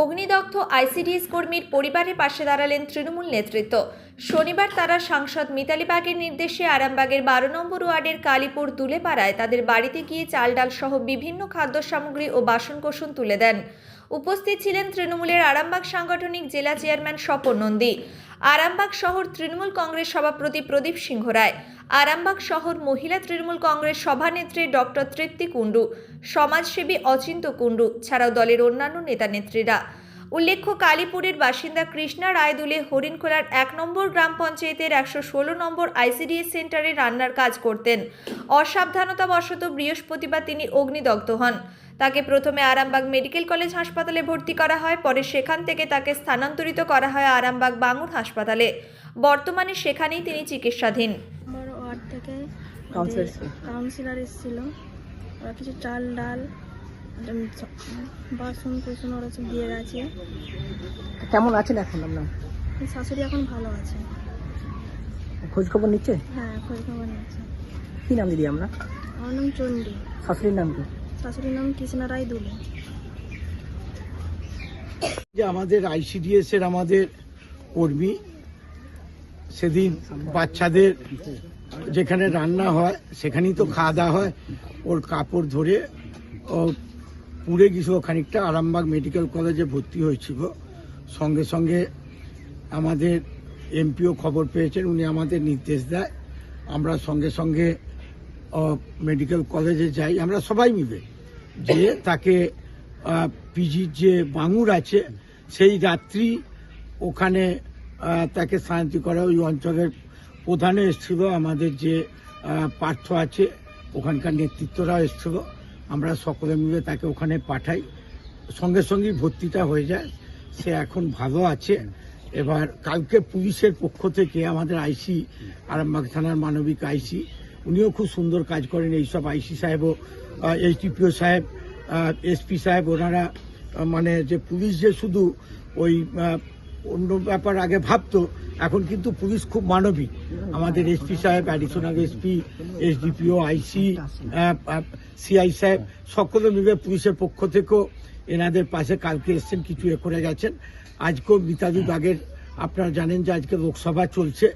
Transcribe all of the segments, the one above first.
অগ্নিদগ্ধ আইসিডিএস কর্মীর পরিবারের পাশে দাঁড়ালেন তৃণমূল নেতৃত্ব। শনিবার তারা সাংসদ মিতালি বাগের নির্দেশে আরামবাগের বারো নম্বর ওয়ার্ডের কালীপুর তুলেপাড়ায় তাদের বাড়িতে গিয়ে চাল ডাল সহ বিভিন্ন খাদ্য সামগ্রী ও বাসনকোসন তুলে দেন। উপস্থিত ছিলেন তৃণমূলের আরামবাগ সাংগঠনিক জেলা চেয়ারম্যান স্বপন নন্দী। আরামবাগ শহর তৃণমূল কংগ্রেস সভাপতি প্রদীপ সিংহ রায়। আরামবাগ শহর মহিলা তৃণমূল কংগ্রেস সভানেত্রী ডক্টর তৃপ্তি কুণ্ডু, সমাজসেবী অচিন্ত কুণ্ডু ছাড়াও দলের অন্যান্য নেতানেত্রীরা উল্লেখ্য, কালীপুরের বাসিন্দা কৃষ্ণা রায়দুলে হরিণখোলার এক নম্বর গ্রাম পঞ্চায়েতের একশো ষোলো নম্বর আইসিডিএস সেন্টারে রান্নার কাজ করতেন। অসাবধানতাবশত বৃহস্পতিবার তিনি অগ্নিদগ্ধ হন। তাকে প্রথমে আরামবাগ মেডিকেল কলেজ হাসপাতালে ভর্তি করা হয়, পরে সেখান থেকে তাকে স্থানান্তরিত করা হয় আরামবাগ বাঙুর হাসপাতালে। বর্তমানে সেখানেই তিনি চিকিৎসাধীন। থেকে কাউন্সিলর এসেছিল? ওরা কিছু চাল ডাল বাসন কুসন ওরা সব দিয়ে গেছে। কেমন আছেন এখন আপনার? শাশুড়ি এখন ভালো আছে। খোঁজ খবর নিচ্ছে? হ্যাঁ খোঁজ খবর নিচ্ছে। কি নাম দিদি আমরা আমার নাম চণ্ডী। শাশুড়ির নাম কি? শাশুড়ির নাম কৃষ্ণা রায় দুলে। যে আমাদের আইসিডিএস এর আমাদের কর্মী সেদিন বাচ্চাদের যেখানে রান্না হয়, সেখানেই তো খাওয়া দাওয়া হয়। ওর কাপড় ধরে, ও পুড়ে গেছিল খানিকটা। আরামবাগ মেডিকেল কলেজে ভর্তি হয়েছিল সঙ্গে সঙ্গে আমাদের এমপিও খবর পেয়েছেন, উনি আমাদের নির্দেশ দেয়। আমরা সঙ্গে সঙ্গে মেডিকেল কলেজে যাই। আমরা সবাই মিলে যে তাকে পিজির যে বাঙুর আছে, সেই রাত্রি ওখানে তাকে শান্তি করা ওই অঞ্চলের প্রধানে এসেছিল আমাদের যে পার্থ আছে, ওখানকার নেতৃত্বরাও এসেছিল। আমরা সকলে মিলে তাকে ওখানে পাঠাই। সঙ্গে সঙ্গেই ভর্তিটা হয়ে যায়। সে এখন ভালো আছে। এবার কালকে পুলিশের পক্ষ থেকে আমাদের আইসি, আরামবাগ থানার মানবিক আইসি, উনিও খুব সুন্দর কাজ করেন। এইসব আইসি সাহেবও এইচডিপিও সাহেব এসপি সাহেব, ওনারা মানে যে পুলিশ যে শুধু ওই অন্য ব্যাপার আগে ভাবতো, এখন কিন্তু পুলিশ খুব মানবিক। আমাদের এসপি সাহেব additional SP, SDPO, IC CI সাহেব, সকলে মিলে পুলিশের পক্ষ থেকেও এনাদের পাশে কালকে এসছেন, কিছু এ করে গেছেন। আজকেও মিতালি বাগের, আপনারা জানেন যে আজকে লোকসভা চলছে।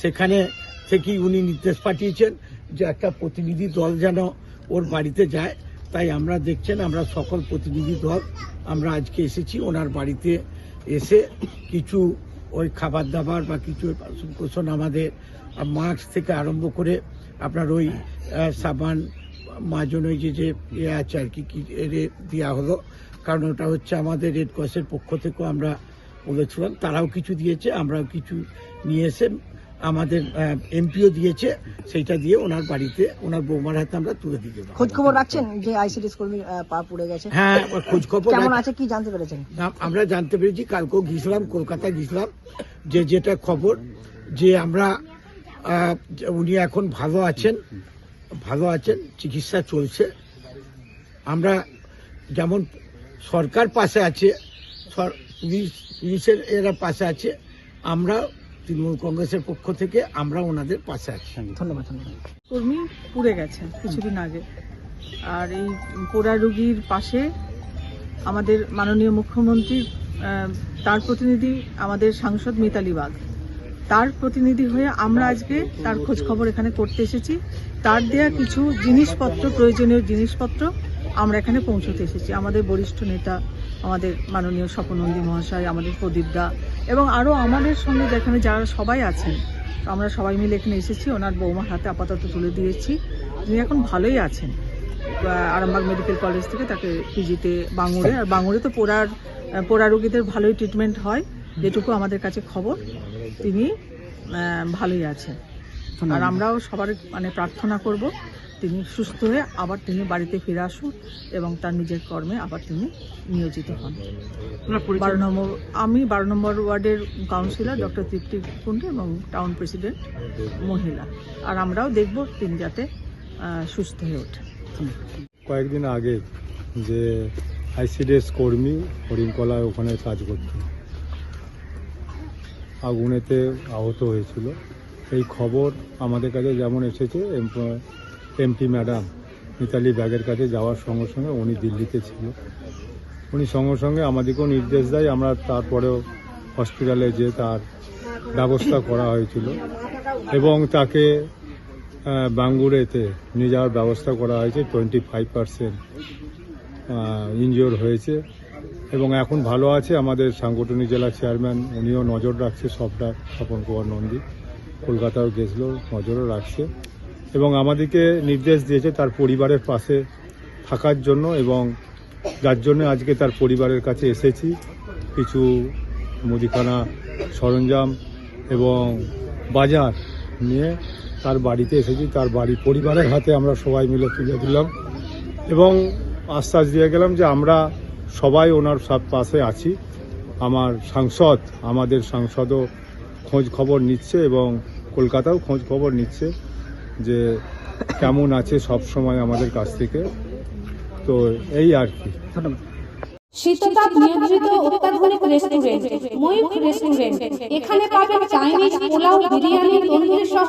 সেখানে থেকেই উনি নির্দেশ পাঠিয়েছেন যে একটা প্রতিনিধি দল যেন ওর বাড়িতে যায়। তাই আমরা দেখছেন, আমরা সকল প্রতিনিধি দল, আমরা আজকে এসেছি, ওনার বাড়িতে এসে কিছু ওই খাবার দাবার বা কিছু পোষণ আমাদের মাস্ক থেকে আরম্ভ করে আপনার ওই সাবান, মাজন, ওই যে যে ইয়ে আছে আর কি দেওয়া হলো। কারণ ওটা হচ্ছে আমাদের রেড ক্রসের পক্ষ থেকেও আমরা বলেছিলাম। তারাও কিছু দিয়েছে, আমরাও কিছু নিয়ে এসে আমাদের এমপিও দিয়েছে সেইটা দিয়ে ওনার বাড়িতে ওনার বৌমার হাতে আমরা তুলে দেবো খোঁজ খবর রাখছেন যে আইসিডিএস কর্মী পা পুড়ে গেছে? হ্যাঁ খোঁজ খবর কেমন আছে কি জানতে পেরেছেন? আমরা জানতে পেরেছি কালকেও গিয়েছিলাম কলকাতায় গিয়েছিলাম যে যেটা খবর যে আমরা উনি এখন ভালো আছেন ভালো আছেন চিকিৎসা চলছে। আমরা যেমন সরকার পাশে আছে পুলিশ পুলিশের এরা পাশে আছে আমরা তৃণমূল কংগ্রেসের পক্ষ থেকে আমরা ওনাদের পাশে আছি। ধন্যবাদ ধন্যবাদ। কর্মী পুড়ে গেছে কিছুদিন আগে। আর এই পোড়া রুগীর পাশে আমাদের মাননীয় মুখ্যমন্ত্রী তার প্রতিনিধি আমাদের সাংসদ মিতালি বাগ। তার প্রতিনিধি হয়ে আমরা আজকে তার খোঁজ খবর এখানে করতে এসেছি। তার দেয়া কিছু জিনিসপত্র প্রয়োজনীয় জিনিসপত্র আমরা এখানে পৌঁছতে এসেছি। আমাদের বরিষ্ঠ নেতা আমাদের মাননীয় স্বপনন্দী মহাশয় আমাদের প্রদীপ দা এবং আরও আমাদের সঙ্গে যেখানে যারা সবাই আছেন তো আমরা সবাই মিলে এখানে এসেছি। ওনার বৌমার হাতে আপাতত তুলে দিয়েছি। তিনি এখন ভালোই আছেন। আরামবাগ মেডিকেল কলেজ থেকে তাকে পিজিতে বাঙুরে আর বাঙুরে তো পোড়ার পোড়া রোগীদের ভালোই ট্রিটমেন্ট হয়। যেটুকু আমাদের কাছে খবর। তিনি ভালোই আছেন। আর আমরাও সবার মানে প্রার্থনা করব তিনি সুস্থ হয়ে আবার তিনি বাড়িতে ফিরে আসুন এবং তার নিজের কর্মে আবার তিনি নিয়োজিত হন। বারো নম্বর আমি বারো নম্বর ওয়ার্ডের কাউন্সিলর ডক্টর তৃপ্তি কুণ্ডু এবং টাউন প্রেসিডেন্ট মহিলা। আর আমরাও দেখব তিনি যাতে সুস্থ হয়ে ওঠে কয়েকদিন আগে যে আইসিডিএস কর্মী হরিণকলায় ওখানে কাজ করত। আগুনেতে আহত হয়েছিল। এই খবর আমাদের কাছে যেমন এসেছে এমপি ম্যাডাম মিতালি ব্যাগের কাছে যাওয়ার সঙ্গে সঙ্গে উনি দিল্লিতে ছিল। উনি সঙ্গে সঙ্গে আমাদেরকেও নির্দেশ দেয়, আমরা তারপরেও হসপিটালে যে তার ব্যবস্থা করা হয়েছিল এবং তাকে বাঙ্গুরেতে নিয়ে যাওয়ার ব্যবস্থা করা হয়েছে। টোয়েন্টি ফাইভ পার্সেন্ট ইনজিওর হয়েছে এবং এখন ভালো আছে। আমাদের সাংগঠনিক জেলা চেয়ারম্যান উনিও নজর রাখছে, সবটা স্বপন কুমার নন্দী। কলকাতাও গেছিল, নজরও রাখছে। এবং আমাদেরকে নির্দেশ দিয়েছে তার পরিবারের পাশে থাকার জন্য এবং যার জন্য আজকে তার পরিবারের কাছে এসেছি। কিছু মুদিখানা সরঞ্জাম এবং বাজার নিয়ে তার বাড়িতে এসেছি। তার বাড়ি পরিবারের হাতে আমরা সবাই মিলে তুলে দিলাম এবং আশ্বাস দিয়ে গেলাম যে আমরা সবাই ওনার সব পাশে আছি। আমার সাংসদ, আমাদের সাংসদও খোঁজ খবর নিচ্ছে এবং কলকাতাও খোঁজ খবর নিচ্ছে। যে কেমন আছে সব সময় আমাদের কাছ থেকে। তো এই আর কি। ধন্যবাদ। শীততাপ নিয়ন্ত্রিত অত্যাধুনিক রেস্টুরেন্ট ময়ূখ রেস্টুরেন্ট এখানে পাবেন চাইনিজ পোলাও বিরিয়ানি তন্দুরি সহ